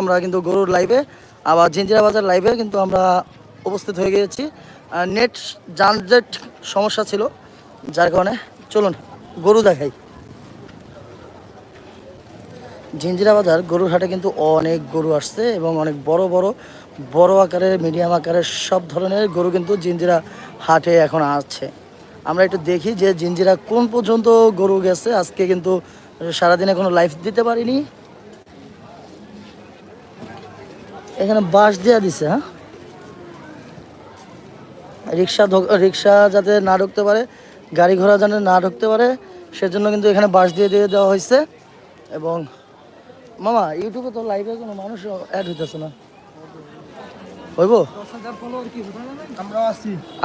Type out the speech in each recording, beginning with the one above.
আমরা কিন্তু গরুর লাইভে আবার জিঞ্জিরা বাজার লাইভে কিন্তু আমরা উপস্থিত হয়ে গিয়েছি। নেট যানজট সমস্যা ছিল, যার কারণে চলুন গরু দেখাই। জিঞ্জিরা বাজার, গরুর হাটে কিন্তু অনেক গরু আসছে এবং অনেক বড় বড় বড় আকারের মিডিয়াম আকারের সব ধরনের গরু কিন্তু জিঞ্জিরা হাটে এখন আসছে। আমরা একটু দেখি যে জিঞ্জিরা কোন পর্যন্ত গরু গেছে। আজকে কিন্তু সারাদিনে কোনো লাইফ দিতে পারিনি। এখানে বাঁশ দেওয়া দিছে হ্যাঁ? রিক্সা রিক্সা যাতে না ঢুকতে পারে গাড়ি ঘোড়া যেন না ঢুকতে পারে সেজন্য কিন্তু এখানে বাঁশ দিয়ে দিয়ে দেওয়া হয়েছে। এবং মামা ইউটিউবে তো লাইভে কোনো মানুষ অ্যাড হইতেছে না। হইব?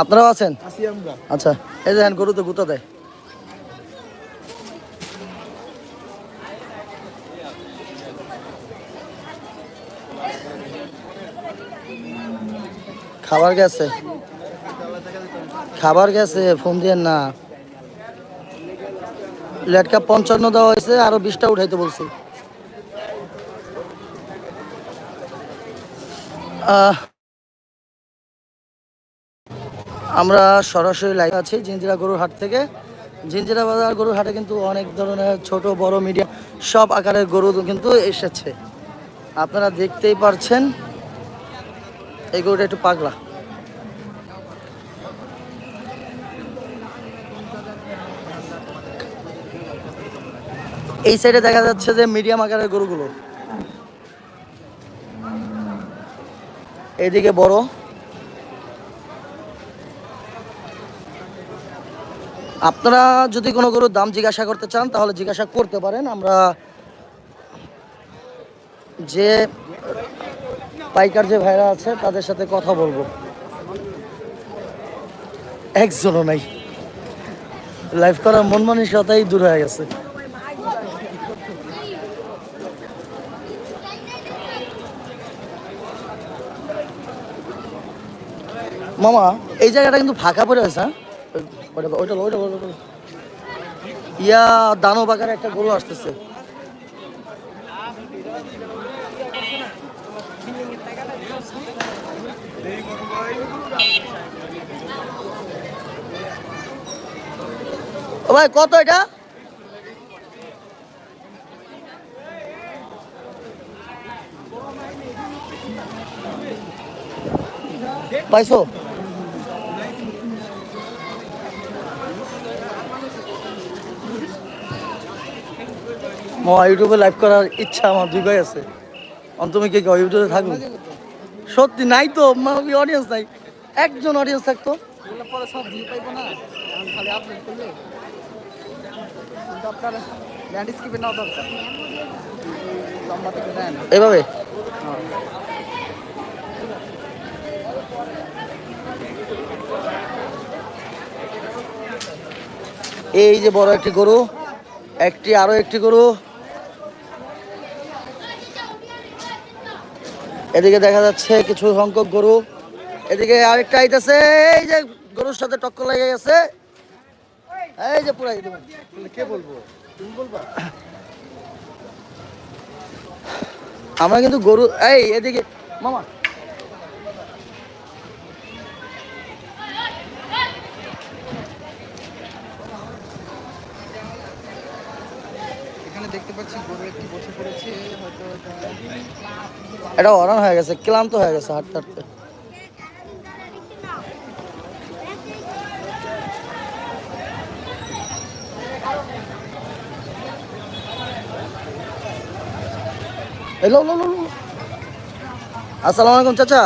আপনারাও আছেন? আচ্ছা এই দেখেন গরু তো গুঁতো দেয়। খাবার গেছে। খাবার গেছে, ফোন দিয়ে না। লেটকা পঞ্চান্ন দেওয়া হয়েছে, আরও বিশটা উঠাইতে বলছি। আমরা সরাসরি লাইভ আছি জিঞ্জিরা গরুর হাট থেকে। জিঞ্জিরা বাজার গরুর হাটে কিন্তু অনেক ধরনের ছোট, বড়, মিডিয়াম সব আকারের গরু কিন্তু এসেছে। আপনারা দেখতেই পারছেন। এই গরুটা একটু পাগলা। এই সাইডে দেখা যাচ্ছে যে মিডিয়াম আকারের গরুগুলো। এইদিকে বড়। আপনারা যদি কোনো গরুর দাম জিজ্ঞাসা করতে চান, তাহলে জিজ্ঞাসা করতে পারেন। আমরা যে পাইকার যে ভাইরা আছে, তাদের সাথে কথা বলব। একজনও নাই। লাইভ করার মন মানসিকতাই দূর হয়ে গেছে। মামা, এই জায়গাটা কিন্তু ফাঁকা পড়ে আছে হ্যাঁ। ইয়া দানো বাগারে একটা গরু আসতেছে। ও ভাই কত এটা? পাইছো? ইউটিউবে লাইভ করার ইচ্ছা আমার দুই ভাই আছে। তুমি কি কও ইউটিউবে থাকব? সত্যি নাই তো অডিয়েন্স নাই। একজন অডিয়েন্স থাকতো। এভাবে? এই যে বড় একটি গরু একটি আরও একটি গরু। এদিকে দেখা যাচ্ছে কিছু সংখ্যক গরু। এদিকে আরেকটা আইতেছে এই যে গরুর সাথে টক্কর লেগে গেছে এই যে পুরাই কে বলব? তুমি বলবা। আমরা কিন্তু গরু এই এদিকে মামা। এটা অরান হয়ে গেছে, ক্লান্ত হয়ে গেছে হাঁটতে হাঁটতে। লো লো লো। আসসালামু আলাইকুম, চাচা।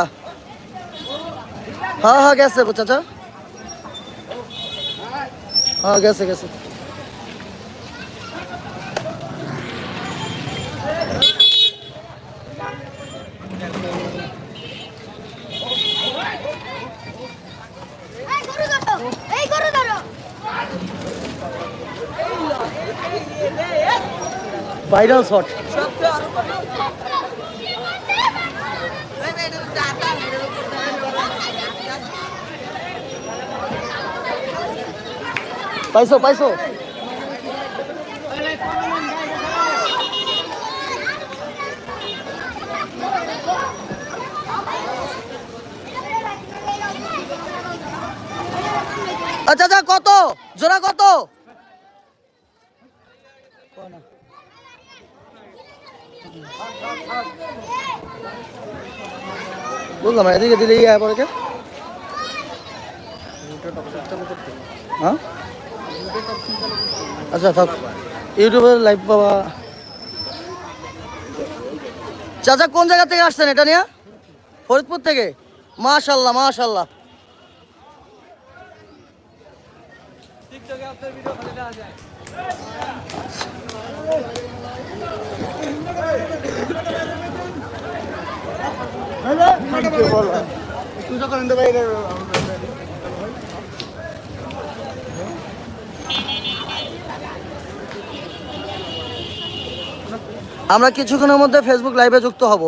হ্যাঁ হ্যাঁ গেছে গো, চাচা। হ্যাঁ গেছে গেছে। ভাইরাল শট পাইছো পাইছো আচ্ছা আচ্ছা কত? জোড়া কত? বুঝলাম এদিকে দিলে ইয়ে পরে কে? হ্যাঁ? আচ্ছা থাক। ইউটিউবের লাইভ বাবা চাচা, কোন জায়গা থেকে আসছেন এটা নিয়ে? ফরিদপুর থেকে? মাশাল্লাহ মাশাল্লাহ। আমরা কিছুক্ষণের মধ্যে ফেসবুক লাইভে যুক্ত হব।